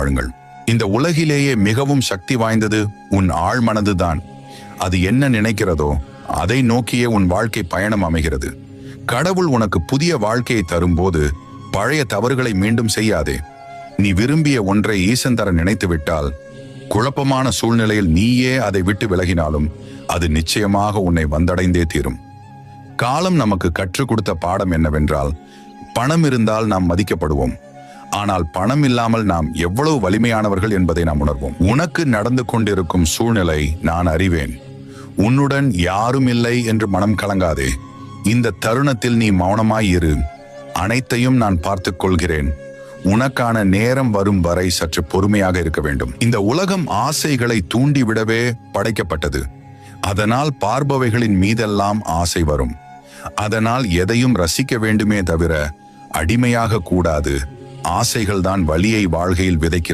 வாழுங்கள். இந்த உலகிலேயே மிகவும் சக்தி வாய்ந்தது உன் ஆழ்மனதுதான் அது என்ன நினைக்கிறதோ அதை நோக்கியே உன் வாழ்க்கை பயணம் அமைகிறது. கடவுள் உனக்கு புதிய வாழ்க்கையை தரும்போது பழைய தவறுகளை மீண்டும் செய்யாதே. நீ விரும்பிய ஒன்றை ஈசன் தர நினைத்து விட்டால் குழப்பமான சூழ்நிலையில் நீயே அதை விட்டு விலகினாலும் அது நிச்சயமாக உன்னை வந்தடைந்தே தீரும். காலம் நமக்கு கற்றுக் கொடுத்த பாடம் என்னவென்றால் பணம் இருந்தால் நாம் மதிக்கப்படுவோம். ஆனால் பணம் இல்லாமல் நாம் எவ்வளவு வலிமையானவர்கள் என்பதை நாம் உணர்வோம். உனக்கு நடந்து கொண்டிருக்கும் சூழ்நிலை நான் அறிவேன். உன்னுடன் யாரும் இல்லை என்று மனம் கலங்காதே. இந்த தருணத்தில் நீ மௌனமாய் இரு. அனைத்தையும் நான் பார்த்துக் கொள்கிறேன் உனக்கான நேரம் வரும் வரை சற்று பொறுமையாக இருக்க வேண்டும். இந்த உலகம் ஆசைகளை தூண்டிவிடவே படைக்கப்பட்டது. அதனால் பார்பவைகளின் மீதெல்லாம் ஆசை வரும். அதனால் எதையும் ரசிக்க வேண்டுமே தவிர அடிமையாக கூடாது. ஆசைகள்தான் வலியை வாழ்கையில் விதைக்கிறது.